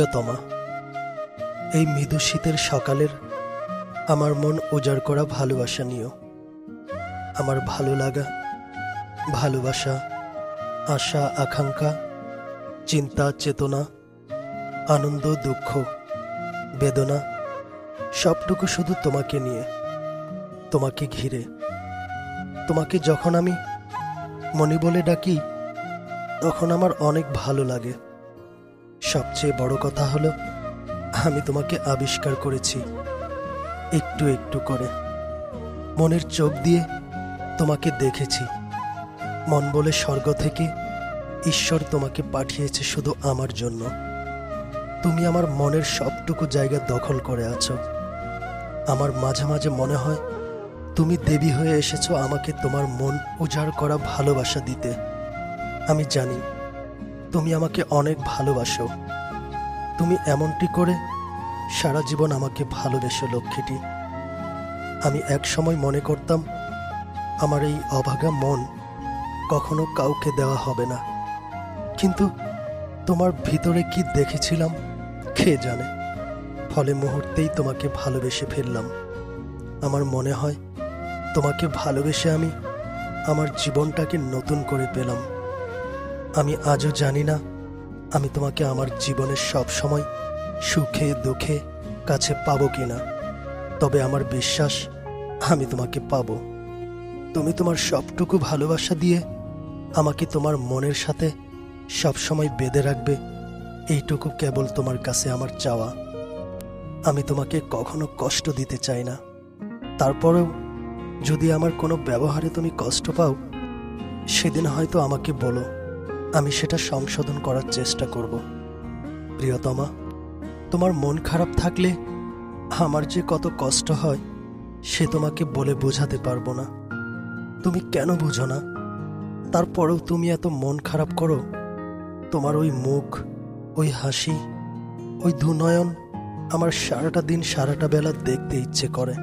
প্রিয়তমা, এই মৃদু শীতের সকালের আমার মন উজাড় করা ভালোবাসা নিও। আমার ভালো লাগা, ভালোবাসা, আশা, আকাঙ্ক্ষা, চিন্তা, চেতনা, আনন্দ, দুঃখ, বেদনা, সবটুকু শুধু তোমাকে নিয়ে, তোমাকে ঘিরে। তোমাকে যখন আমি মনি বলে ডাকি, তখন আমার অনেক ভালো লাগে। সবচেয়ে বড় কথা হলো, আমি তোমাকে আবিষ্কার করেছি, একটু একটু করে। মনের চোখ দিয়ে তোমাকে দেখেছি। মন বলে স্বর্গ থেকে ঈশ্বর তোমাকে পাঠিয়েছে শুধু আমার জন্য। তুমি আমার মনের সবটুকু জায়গা দখল করে আছো। আমার মাঝে মাঝে মনে হয় তুমি দেবী হয়ে এসেছ আমাকে তোমার মন উজাড় করা ভালোবাসা দিতে। আমি জানি তুমি আমাকে অনেক ভালোবাসো। তুমি এমনটি করে সারা জীবন আমাকে ভালোবেসো, লক্ষ্মীটি। আমি এক সময় মনে করতাম, আমার এই অভাগা মন কখনো কাউকে দেওয়া হবে না। কিন্তু তোমার ভিতরে কি দেখেছিলাম, কে জানে? ফলে মুহূর্তেই তোমাকে ভালোবেসে ফেললাম। আমার মনে হয়, তোমাকে ভালোবেসে আমি আমার জীবনটাকে নতুন করে পেলাম। আমি আজও জানি না। আমি তোমাকে আমার জীবনের সব সময় সুখে, দুঃখে কাছে পাবো কিনা। তবে আমার বিশ্বাস, আমি তোমাকে পাবো। তুমি তোমার সবটুকু ভালোবাসা দিয়ে আমাকে তোমার মনের সাথে সবসময় বেঁধে রাখবে। এইটুকু কেবল তোমার কাছে আমার চাওয়া। আমি তোমাকে কখনো কষ্ট দিতে চাই না। তারপরেও যদি আমার কোনো ব্যবহারে তুমি কষ্ট পাও, সেদিন হয়তো আমাকে বলো। আমি সেটা সংশোধন করার চেষ্টা করব। প্রিয়তমা, তোমার মন খারাপ থাকলে আমার যে কত কষ্ট হয়, সে তোমাকে বলে বোঝাতে পারব না। তুমি কেন বুঝো না? তারপরেও তুমি এত মন খারাপ করো, তোমার ওই মুখ, ওই হাসি, ওই দুনয়ন আমার সারাটা দিন, সারাটা বেলা দেখতে ইচ্ছে করে।